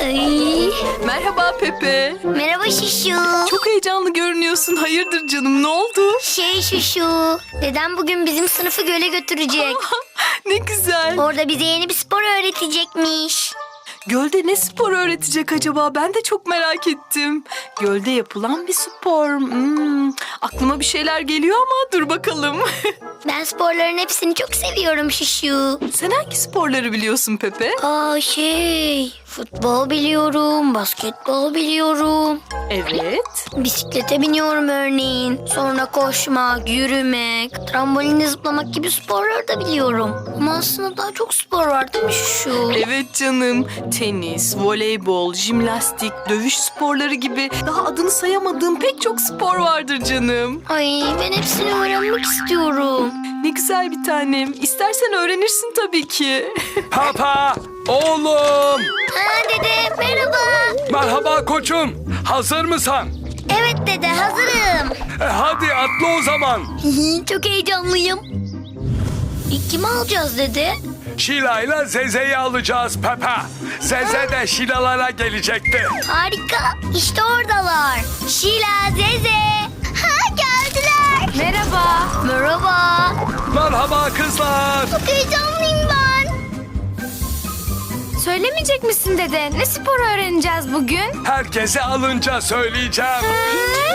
Ay, Merhaba Pepe. merhaba Şuşu. Çok heyecanlı görünüyorsun. Hayırdır canım ne oldu? Şey Şuşu, dedem bugün bizim sınıfı göle götürecek. Ne güzel. Orada bize yeni bir spor öğretecekmiş. Gölde ne spor öğretecek acaba? Ben de çok merak ettim. Gölde yapılan bir spor. Hmm, aklıma bir şeyler geliyor ama dur bakalım. Ben sporların hepsini çok seviyorum Şuşu. Sen hangi sporları biliyorsun Pepe? Aa şey, futbol biliyorum, basketbol biliyorum. Evet. Bisiklete biniyorum örneğin. Sonra koşmak, yürümek, trambolinle zıplamak gibi sporları da biliyorum. Ama aslında daha çok spor var değil mi Şuşu? Evet canım. Tenis, voleybol, jimnastik, dövüş sporları gibi daha adını sayamadığım pek çok spor vardır canım. Ay ben hepsini öğrenmek istiyorum. Ne güzel bir tanem. İstersen öğrenirsin tabii ki. Papa, oğlum. Ha dede merhaba. Merhaba koçum. Hazır mısın? Evet dede hazırım. E, hadi atla o zaman. çok heyecanlıyım. İlk kimi alacağız dede? Şila ile Zeze'yi alacağız Pepe. Zeze de Şilalara gelecekti. Harika. İşte oradalar. Şila, Zeze. Merhaba. Merhaba. Merhaba kızlar. Çok heyecanlıyım ben. Söylemeyecek misin dede? Ne spor öğreneceğiz bugün? Herkese alınca söyleyeceğim.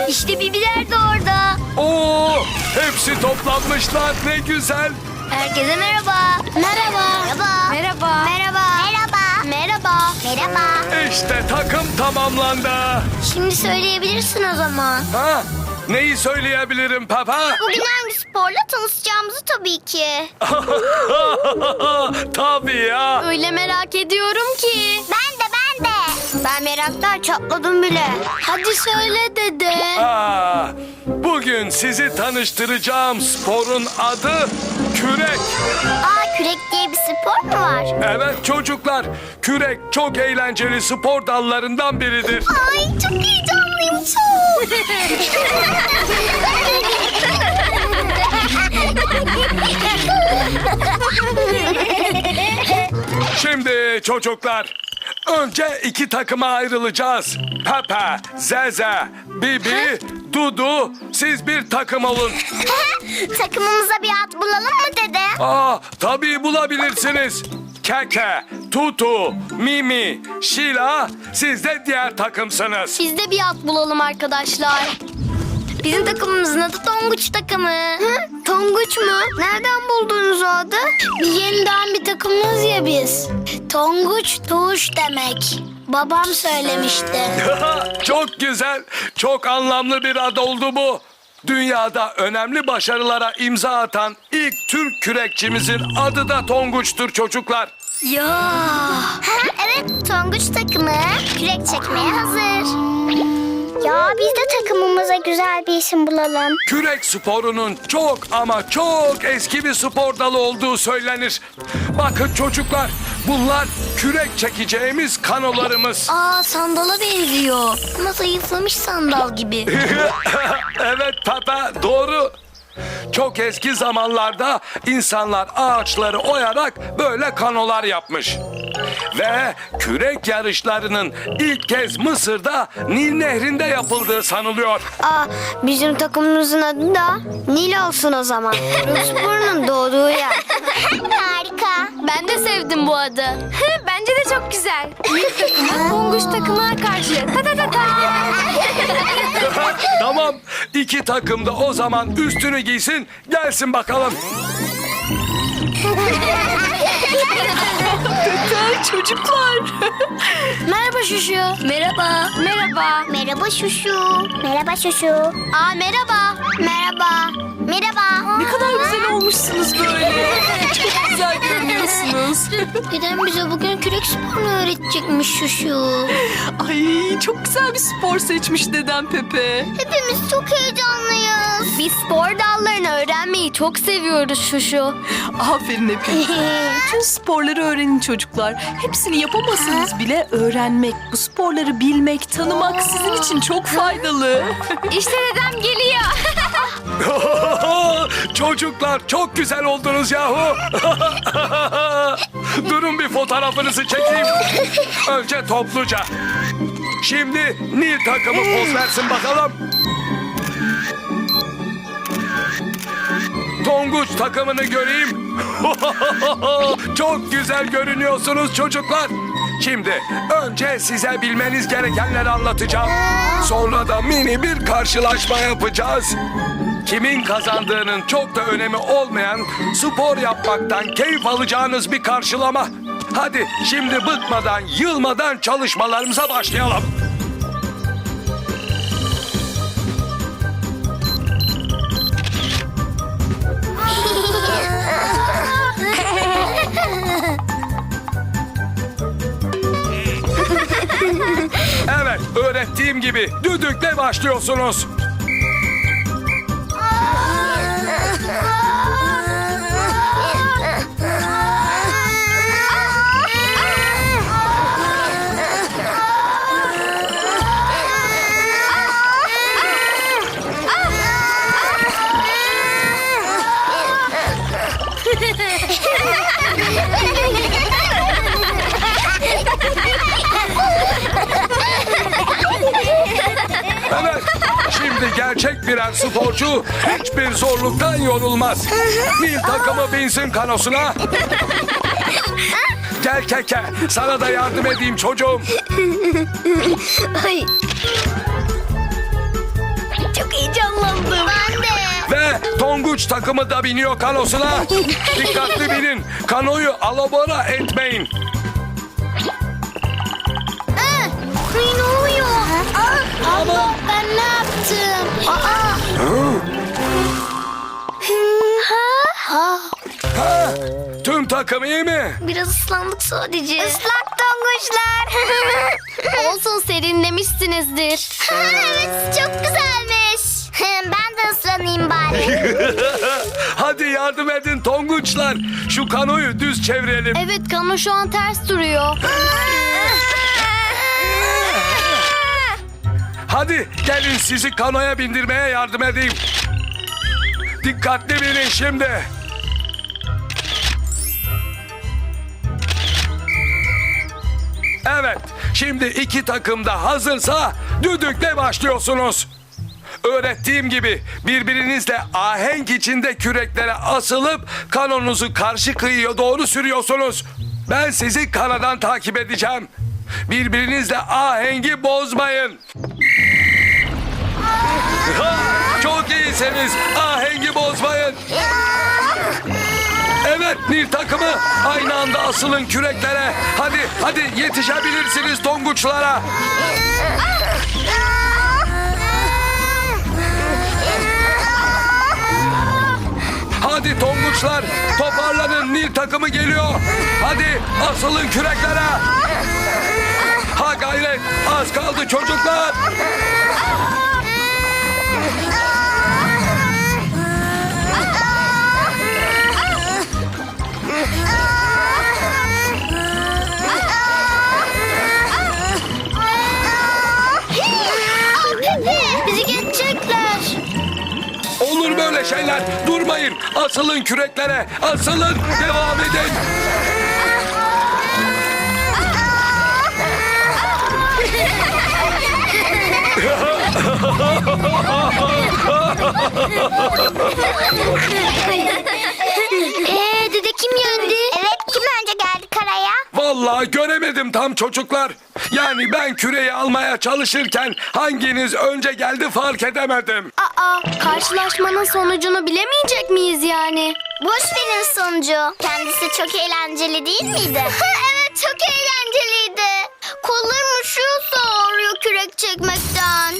İşte Bibiler de orada. Oo, hepsi toplanmışlar ne güzel. Herkese merhaba. Merhaba. Merhaba. Merhaba. Merhaba. Merhaba. Merhaba. Merhaba. İşte takım tamamlandı. Şimdi söyleyebilirsin o zaman. Ha? Neyi söyleyebilirim Papa? Bugün hangi sporla tanışacağımızı tabii ki. Tabii ya. Öyle merak ediyorum ki. Ben de ben de. Ben meraktan çatladım bile. Hadi söyle dede. Aa, bugün sizi tanıştıracağım sporun adı kürek. Aa kürek diye bir spor mu var? Evet çocuklar, kürek çok eğlenceli spor dallarından biridir. Ay çok heyecanlıyım çok. Şimdi çocuklar, önce iki takıma ayrılacağız. Pepe, Zeze, Bibi, Dudu, siz bir takım olun. Takımımıza bir at bulalım mı dede? Aa, tabii bulabilirsiniz. Keke, Tutu, Mimi, Şila, siz de diğer takımsınız. Biz de bir at bulalım arkadaşlar. Bizim takımımızın adı Tonguç takımı. Tonguç mu? Nereden buldunuz o adı? Yeniden bir takımız ya biz. Tonguç tuğuş demek. Babam söylemişti. çok güzel, çok anlamlı bir ad oldu bu. Dünyada önemli başarılara imza atan ilk Türk kürekçimizin adı da Tonguç'tur çocuklar. Ya. evet Tonguç takımı kürek çekmeye hazır. Ya biz de takımımıza güzel bir isim bulalım. Kürek sporunun çok ama çok eski bir spor dalı olduğu söylenir. Bakın çocuklar, bunlar kürek çekeceğimiz kanolarımız. Aa sandala benziyor. Ama zayıflamış sandal gibi. evet Pepe, doğru. Çok eski zamanlarda insanlar ağaçları oyarak böyle kanolar yapmış. Ve kürek yarışlarının ilk kez Mısır'da Nil Nehri'nde yapıldığı sanılıyor. Aa, bizim takımımızın adı da Nil olsun o zaman. Sporunun doğduğu yer. Harika. Ben de sevdim bu adı. Bence de çok güzel. Büyük takımı Tonguç takımına karşı. Ta ta ta ta. tamam, iki takım da o zaman üstünü giysin, gelsin bakalım. Pepe çocuklar. Merhaba Şuşu. Merhaba. Merhaba. Merhaba Şuşu. Merhaba Şuşu. Aa merhaba. Merhaba. Merhaba. ne kadar güzel olmuşsunuz böyle. Çok güzel görünüyorsunuz. Dedem bize bugün kürek sporunu öğretecekmiş Şuşu. Ay çok güzel bir spor seçmiş dedem Pepe. Hepimiz çok heyecanlıyız. Biz spor dallarını öğrenmeyi çok seviyoruz Şuşu. Aferin hepinize. Bütün sporları öğrenin çocuklar. Hepsini yapamasanız bile öğrenmek, bu sporları bilmek, tanımak sizin için çok faydalı. İşte dedem geliyor. Çocuklar çok güzel oldunuz yahu. Durun bir fotoğrafınızı çekeyim. Önce topluca. Şimdi Nil takımı poz versin bakalım. Tonguç takımını göreyim. Çok güzel görünüyorsunuz çocuklar. Şimdi önce size bilmeniz gerekenleri anlatacağım. Sonra da mini bir karşılaşma yapacağız. Kimin kazandığının çok da önemi olmayan spor yapmaktan keyif alacağınız bir karşılama. Hadi şimdi bıkmadan, yılmadan çalışmalarımıza başlayalım. Öğrettiğim gibi düdükle başlıyorsunuz. Birer sporcu hiçbir zorluktan yorulmaz. Nil takımı binsin kanosuna. Gel keke, sana da yardım edeyim çocuğum. Ay. Çok heyecanlandım. Ben de. Ve Tonguç takımı da biniyor kanosuna. Dikkatli binin, kanoyu alabora etmeyin. Abla ben ne yaptım? Aa. ha? Ha, tüm takım iyi mi? Biraz ıslandık sadece. Islak tonguçlar. Olsun serinlemişsinizdir. evet çok güzelmiş. ben de ıslanayım bari. Hadi yardım edin Tonguçlar. Şu kanoyu düz çevirelim. Evet kano şu an ters duruyor. Hadi gelin sizi kanoya bindirmeye yardım edeyim. Dikkatli binin şimdi. Evet, şimdi iki takım da hazırsa düdükle başlıyorsunuz. Öğrettiğim gibi birbirinizle ahenk içinde küreklere asılıp kanonuzu karşı kıyıya doğru sürüyorsunuz. Ben sizi kanadan takip edeceğim. Birbirinizle ahengi bozmayın. Ha, Çok iyisiniz. Ahengi bozmayın. Evet Nil takımı aynı anda asılın küreklere. Hadi hadi yetişebilirsiniz tonguçlara. Hadi tonguçlar toparlanın Nil takımı geliyor. Hadi asılın küreklere. Ha gayret az kaldı çocuklar. Şeyler. Durmayın. Asılın küreklere. Asılın. Devam edin. Ee dede kim yendi? Vallahi göremedim tam çocuklar. Yani ben küreyi almaya çalışırken hanginiz önce geldi fark edemedim. Aa, karşılaşmanın sonucunu bilemeyecek miyiz yani? Boş verin sonucu. Kendisi çok eğlenceli değil miydi? evet çok eğlenceliydi. Kollarım üşüyorsa ağrıyor kürek çekmekten.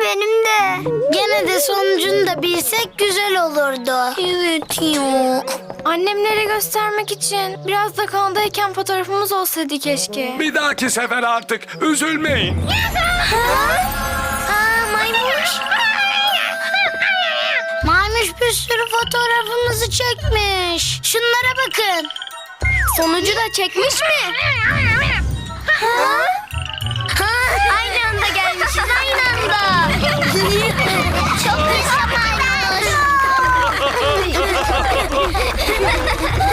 benim de. Gene de sonucunu da bilsek güzel olurdu. Evet ya. Annemlere göstermek için biraz da kanadayken fotoğrafımız olsaydı keşke. Bir dahaki sefer artık üzülmeyin. Aa maymuş. Maymuş bir sürü fotoğrafımızı çekmiş. Şunlara bakın. Sonucu da çekmiş mi? Ha? Ha? Aynı anda gelmişiz aynı anda. Çok hızlı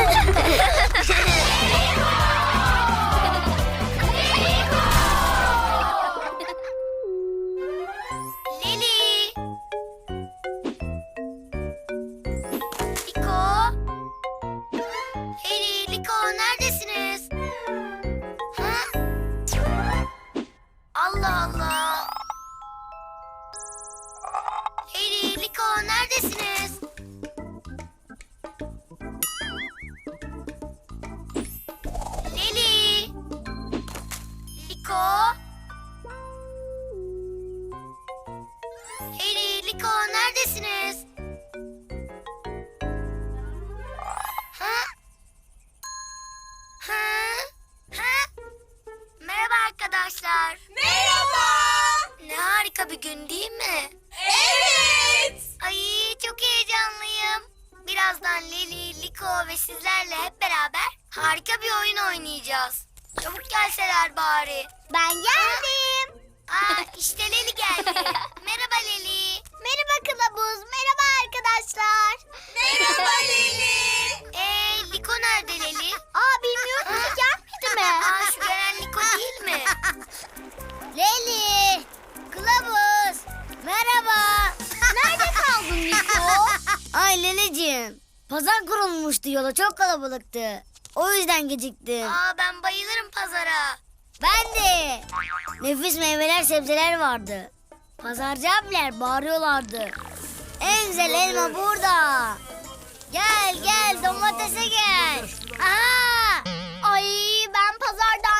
Pazar kurulmuştu yola çok kalabalıktı. O yüzden geciktim. Aa ben bayılırım pazara. Ben de. Nefis meyveler sebzeler vardı. Pazarcı abiler bağırıyorlardı. En güzel elma burada. Gel gel domatese gel. Aha. Ay ben pazarda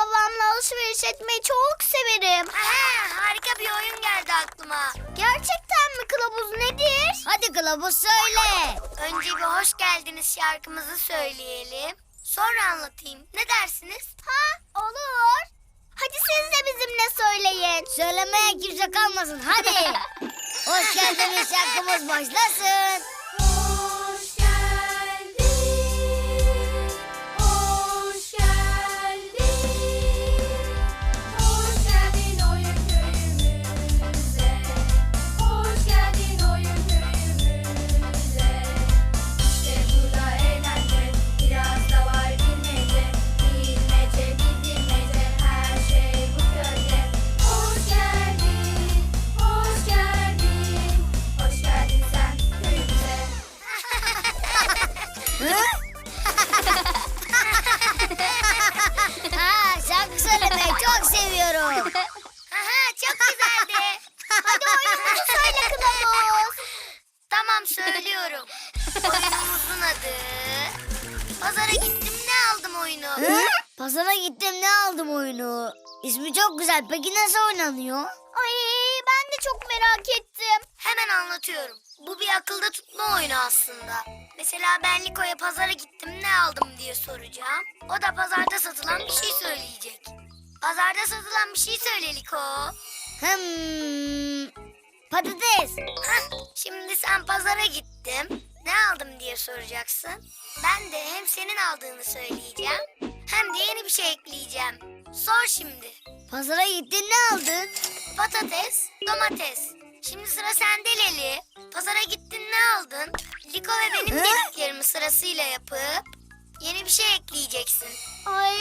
babamla alışveriş etmeyi çok severim. Aha, harika bir oyun geldi aklıma. Gerçekten mi kılavuz nedir? Hadi kılavuz söyle. Önce bir hoş geldiniz şarkımızı söyleyelim. Sonra anlatayım. Ne dersiniz? Ha olur. Hadi siz de bizimle söyleyin. Söylemeye kimse kalmasın hadi. Hoş geldiniz şarkımız başlasın. Söylüyorum. Oyunumuzun adı... Pazara gittim ne aldım oyunu. Hı? Pazara gittim ne aldım oyunu. İsmi çok güzel. Peki nasıl oynanıyor? Ay ben de çok merak ettim. Hemen anlatıyorum. Bu bir akılda tutma oyunu aslında. Mesela ben Liko'ya pazara gittim ne aldım diye soracağım. O da pazarda satılan bir şey söyleyecek. Pazarda satılan bir şey söyle Liko. Hmm, patates. Hah, şimdi sen pazara gittim. Ne aldım diye soracaksın. Ben de hem senin aldığını söyleyeceğim hem de yeni bir şey ekleyeceğim. Sor şimdi. Pazara gittin ne aldın? Patates, domates. Şimdi sıra sende Leli. Pazara gittin ne aldın? Liko ve benim Hı? dediklerimi sırasıyla yapıp yeni bir şey ekleyeceksin. Ay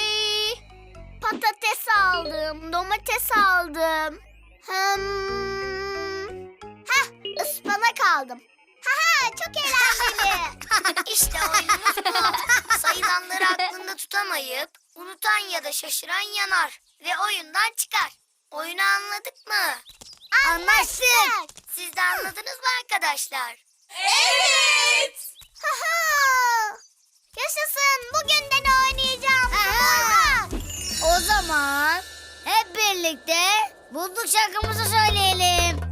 patates aldım, domates aldım. Hmm. Heh ıspanak aldım. Haha çok eğlenceli. işte oyunumuz bu. Sayılanları aklında tutamayıp unutan ya da şaşıran yanar ve oyundan çıkar. Oyunu anladık mı? Anlaştık. Siz de anladınız mı arkadaşlar? Evet. Yaşasın. Bugün de oynayacağım. O zaman hep birlikte bulduk şarkımızı söyleyelim.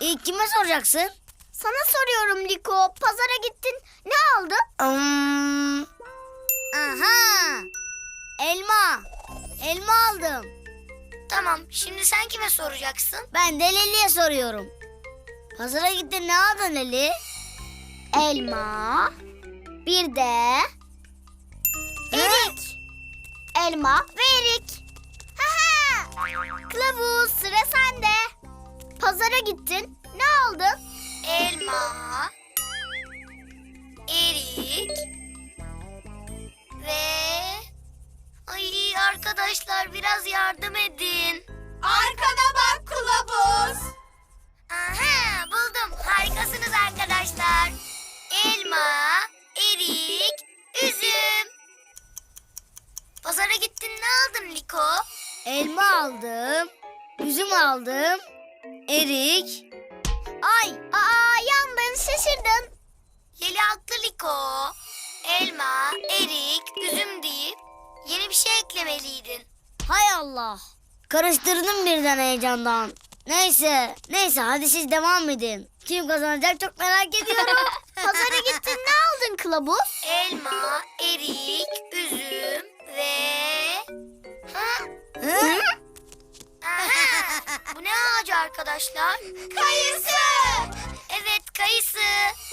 İlk kime soracaksın? Sana soruyorum Liko. Pazara gittin. Ne aldın? Hmm. Aha. Elma. Elma aldım. Tamam. Şimdi sen kime soracaksın? Ben de Leli'ye soruyorum. Pazara gittin ne aldın Leli? Elma. Bir de erik. Elma ve erik. Ha Kılavuz sıra sende. Pazara gittin. Ne aldın? Elma. Erik. Ve... Ay arkadaşlar biraz yardım edin. Arkana bak kılavuz. Aha buldum. Harikasınız arkadaşlar. Elma, erik, üzüm. Pazara gittin ne aldın Liko? Elma aldım. Üzüm aldım. Erik. Ay, aa yandın şaşırdın. Yeli haklı Liko. Elma, erik, üzüm deyip yeni bir şey eklemeliydin. Hay Allah. Karıştırdım birden heyecandan. Neyse, neyse hadi siz devam edin. Kim kazanacak çok merak ediyorum. Pazara gittin ne aldın kılavuz? Elma, erik, üzüm ve... Ha? Hı? Bu ne ağacı arkadaşlar? Kayısı! Evet kayısı.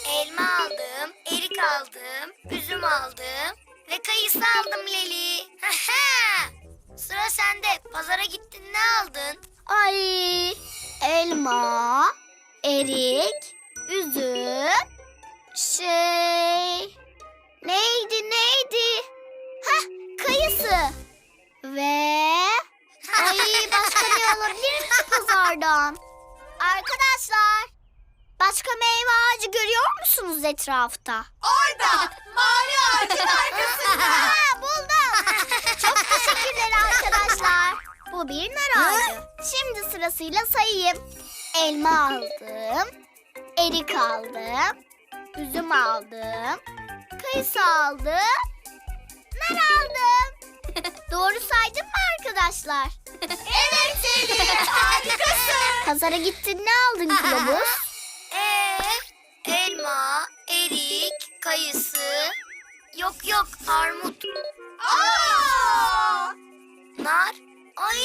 Elma aldım, erik aldım, üzüm aldım ve kayısı aldım Leli. Sıra sende. Pazara gittin ne aldın? Ay elma, erik, etrafta? Orada mavi ağacın arkasında. Ha, buldum. Çok teşekkürler arkadaşlar. Bu bir nar ağacı. Şimdi sırasıyla sayayım. Elma aldım. Erik aldım. Üzüm aldım. Kayısı aldım. Nar aldım. Doğru saydım mı arkadaşlar? evet Selin harikasın. Pazara gittin ne aldın kılavuz? Kayısı. Yok yok armut. Aa! Nar. Ay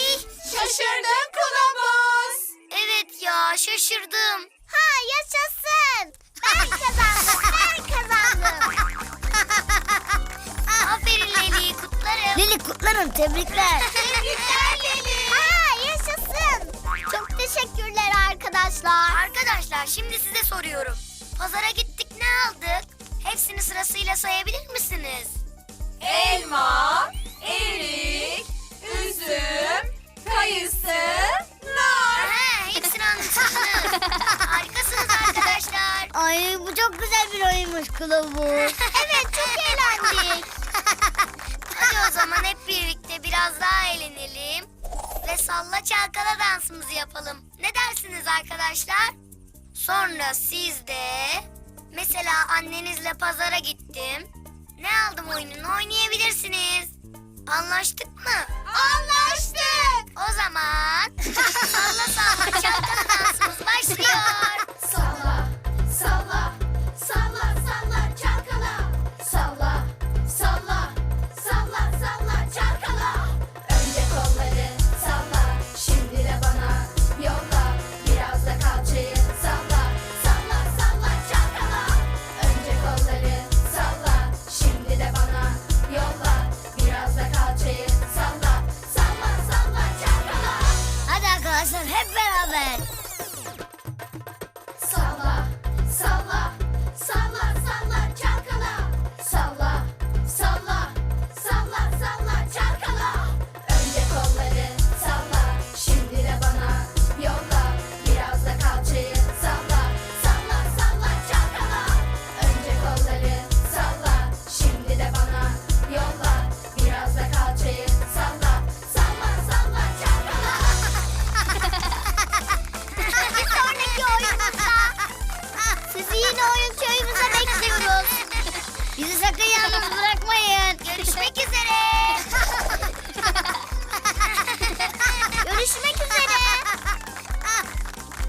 Şaşırdın kılavuz. evet ya şaşırdım. Ha yaşasın. Ben kazandım ben kazandım. Aferin Leli kutlarım. Lili kutlarım tebrikler. Tebrikler Leli. Ha yaşasın. Çok teşekkürler arkadaşlar. Arkadaşlar şimdi size soruyorum. Pazara gittik ne aldık? Hepsini sırasıyla sayabilir misiniz? Elma, erik, üzüm, kayısı, nar. Ha, hepsini anlatırsınız. Harikasınız arkadaşlar. Ay bu çok güzel bir oyunmuş kılavuz. evet çok eğlendik. Hadi o zaman hep birlikte biraz daha eğlenelim. Ve salla çalkala dansımızı yapalım. Ne dersiniz arkadaşlar? Sonra siz de mesela annenizle pazara gittim. Ne aldım oyununu oynayabilirsiniz. Anlaştık mı? Anlaştık. O zaman salla salla çalkala dansımız başlıyor.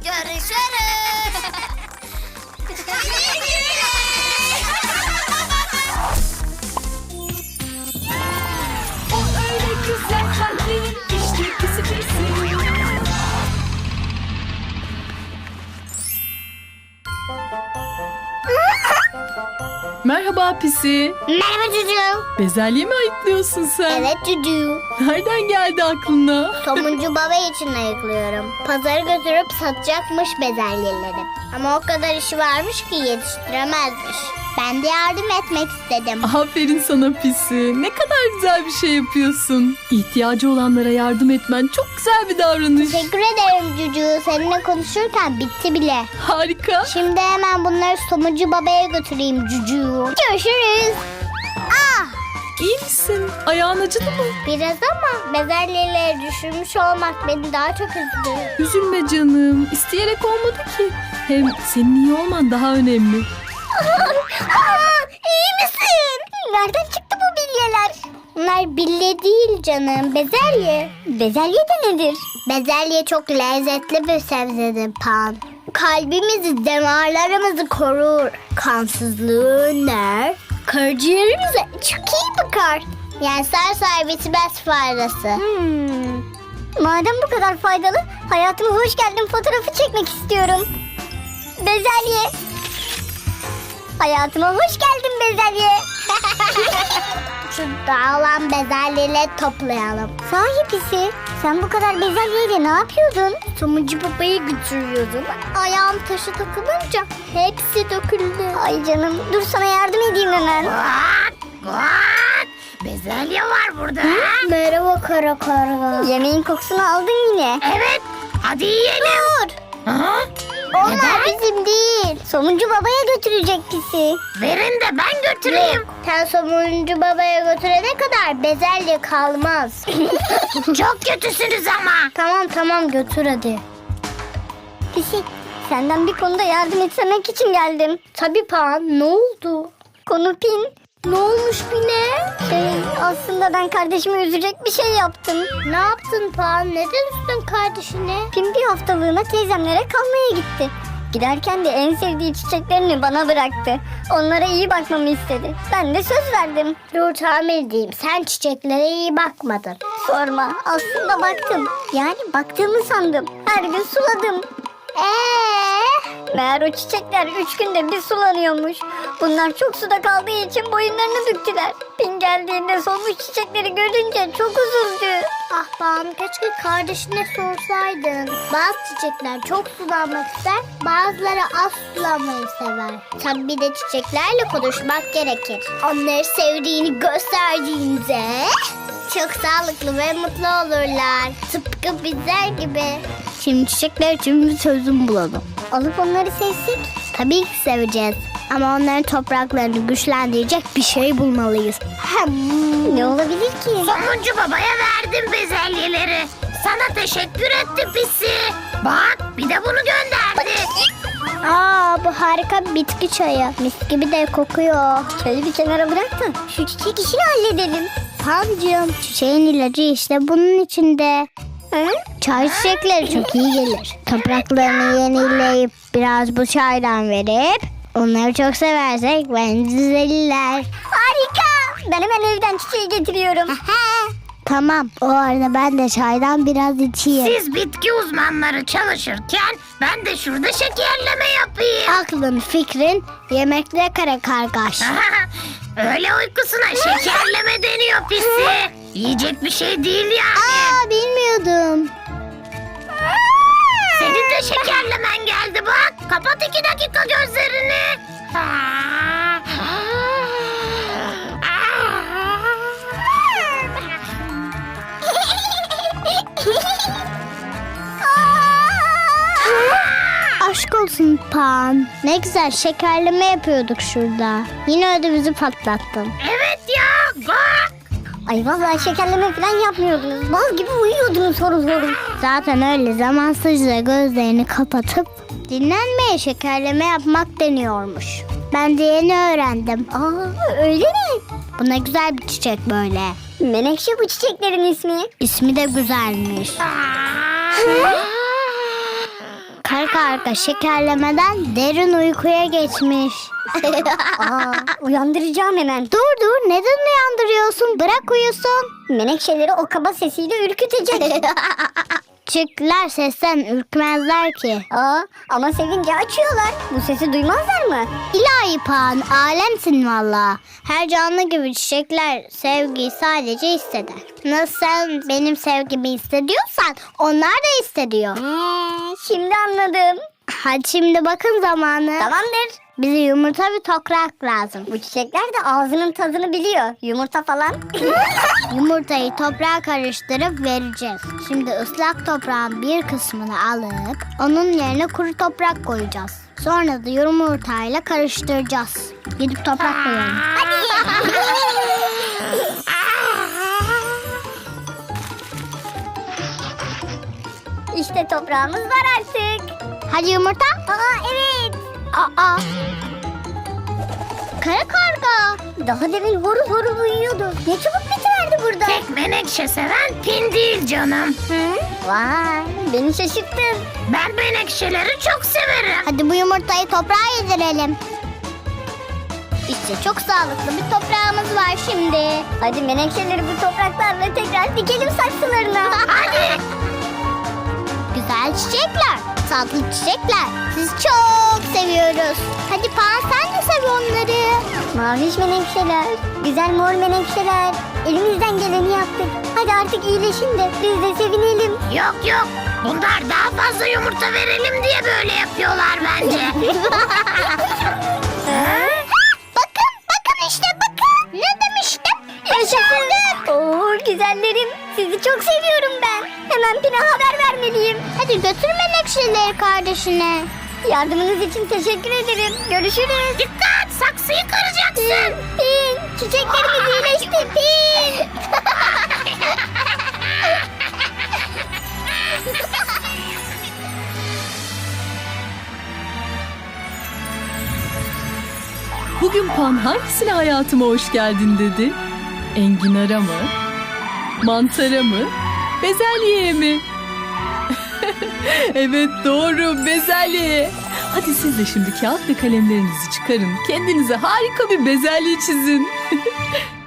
Görüşürüz. Merhaba pisi. Merhaba çocuğum. Bezelye mi ayıklıyorsun sen? Evet çocuğum. Nereden geldi aklına? Somuncu baba için ayıklıyorum. Pazara götürüp satacakmış bezelyeleri. Ama o kadar işi varmış ki yetiştiremezmiş. Ben de yardım etmek istedim. Aferin sana pisi. Ne kadar güzel bir şey yapıyorsun. İhtiyacı olanlara yardım etmen çok güzel bir davranış. Teşekkür ederim Cucu. Seninle konuşurken bitti bile. Harika. Şimdi hemen bunları somuncu babaya götüreyim Cucu. Görüşürüz. Ah İyi misin? Ayağın acıdı mı? biraz ama bezelyeleri düşürmüş olmak beni daha çok üzdü. Üzülme canım. İsteyerek olmadı ki. Hem senin iyi olman daha önemli. İyi misin? Nereden çıktı bu bilyeler? Bunlar bille değil canım. Bezelye. Bezelye de nedir? Bezelye çok lezzetli bir sebzedir Pan. Kalbimizi, damarlarımızı korur. Kansızlığı önler. Karaciğerimize çok iyi bakar. Yani sar sar bitmez faydası. Hmm. Madem bu kadar faydalı, hayatıma hoş geldin fotoğrafı çekmek istiyorum. Bezelye. Hayatıma hoş geldin bezelye. Şu dağılan bezelyeleri toplayalım. Sahi pisi, sen bu kadar bezelyeyle ne yapıyordun? Somuncu babayı götürüyordum. Ayağım taşı takılınca hepsi döküldü. Ay canım, dur sana yardım edeyim hemen. Bezelye var burada. Merhaba kara karga. Yemeğin kokusunu aldın yine. Evet. Hadi yiyelim. Dur. Ha? Onlar bizim değil. Somuncu babaya götürecek pisi. Verin de ben götüreyim. Sen somuncu babaya götürene kadar bezelye kalmaz. Çok kötüsünüz ama. tamam tamam götür hadi. Pisi senden bir konuda yardım etmek için geldim. Tabii Pan ne oldu? Konu Pin. Ne olmuş Pin'e? Şey aslında ben kardeşimi üzecek bir şey yaptım. Ne yaptın Pan? Neden üstün kardeşine? Pin bir haftalığına teyzemlere kalmaya gitti. Giderken de en sevdiği çiçeklerini bana bıraktı. Onlara iyi bakmamı istedi. Ben de söz verdim. Dur tahmin edeyim. Sen çiçeklere iyi bakmadın. Sorma. Aslında baktım. Yani baktığımı sandım. Her gün suladım. Eee? Meğer o çiçekler üç günde bir sulanıyormuş. Bunlar çok suda kaldığı için boyunlarını büktüler. Pin geldiğinde solmuş çiçekleri görünce çok üzüldü. Ah Banu keşke kardeşine sorsaydın. Bazı çiçekler çok sulanmak ister, bazıları az sulanmayı sever. Tabii bir de çiçeklerle konuşmak gerekir. Onları sevdiğini gösterdiğinde çok sağlıklı ve mutlu olurlar. Tıpkı bizler gibi. Şimdi çiçekler için bir çözüm bulalım. Alıp onları sevsek? Tabii ki seveceğiz. Ama onların topraklarını güçlendirecek bir şey bulmalıyız. Hmm, ne olabilir ki? Somuncu babaya verdim bezelyeleri. Sana teşekkür etti pisi. Bak bir de bunu gönderdi. Aa bu harika bir bitki çayı. Mis gibi de kokuyor. Çayı bir kenara bırak da şu çiçek işini halledelim. Pancığım çiçeğin ilacı işte bunun içinde. Çay çiçekleri çok iyi gelir. Topraklarını yenileyip biraz bu çaydan verip onları çok seversek bence düzelirler. Harika. Ben hemen evden çiçeği getiriyorum. Tamam o arada ben de çaydan biraz içeyim. Siz bitki uzmanları çalışırken ben de şurada şekerleme yapayım. Aklın fikrin yemekle kare kargaş. Öyle uykusuna şekerleme deniyor pisi. Yiyecek bir şey değil yani. Aa bilmiyordum. Senin de şekerlemen geldi bak. Kapat iki dakika gözlerini. Aşk olsun Pan. Ne güzel şekerleme yapıyorduk şurada. Yine ödümüzü patlattın. Evet ya bak. Ay vallahi şekerleme falan yapmıyordunuz. Bal gibi uyuyordunuz soru soru. Zaten öyle zamansızca gözlerini kapatıp dinlenmeye şekerleme yapmak deniyormuş. Ben de yeni öğrendim. Aa öyle mi? Bu ne güzel bir çiçek böyle. Menekşe bu çiçeklerin ismi. İsmi de güzelmiş. Kara karga şekerlemeden derin uykuya geçmiş. Aa, uyandıracağım hemen. Dur dur neden uyandırıyorsun? Bırak uyusun. Menekşeleri o kaba sesiyle ürkütecek. Çiftler sesten ürkmezler ki. Aa, ama sevince açıyorlar. Bu sesi duymazlar mı? İlahi Pan, alemsin valla. Her canlı gibi çiçekler sevgiyi sadece hisseder. Nasıl sen benim sevgimi hissediyorsan onlar da hissediyor. Hmm, şimdi anladım. Hadi şimdi bakın zamanı. Tamamdır. Bize yumurta bir toprak lazım. Bu çiçekler de ağzının tadını biliyor. Yumurta falan. Yumurtayı toprağa karıştırıp vereceğiz. Şimdi ıslak toprağın bir kısmını alıp onun yerine kuru toprak koyacağız. Sonra da yumurtayla karıştıracağız. Gidip toprak koyalım. İşte toprağımız var artık. Hadi yumurta. Aa evet. Aa. Kara karga. Daha demin horul horul uyuyordu. Ne çabuk bitiverdi burada. Tek menekşe seven pin değil canım. Vay beni şaşırttın. Ben menekşeleri çok severim. Hadi bu yumurtayı toprağa yedirelim. İşte çok sağlıklı bir toprağımız var şimdi. Hadi menekşeleri bu topraklarla tekrar dikelim saksılarına. Hadi. Güzel çiçekler, tatlı çiçekler. Sizi çok seviyoruz. Hadi Pan sen de sev onları. Maviş menekşeler, güzel mor menekşeler. Elimizden geleni yaptık. Hadi artık iyileşin de biz de sevinelim. Yok yok. Bunlar daha fazla yumurta verelim diye böyle yapıyorlar bence. Bakın, bakın işte bakın. Ne demiştim? Yaşasın. Oo güzellerim. Sizi çok seviyorum ben. Hemen Pin'e haber vermeliyim. Hadi götür menekşeleri kardeşine. Yardımınız için teşekkür ederim. Görüşürüz. Dikkat saksıyı kıracaksın. Pin, Pin. Çiçeklerimiz iyileşti. Pin. Bugün Pan hangisine hayatıma hoş geldin dedi? Enginara mı? Mantara mı? Bezelyeye mi? evet doğru bezelye. Hadi siz de şimdi kağıt ve kalemlerinizi çıkarın. Kendinize harika bir bezelye çizin.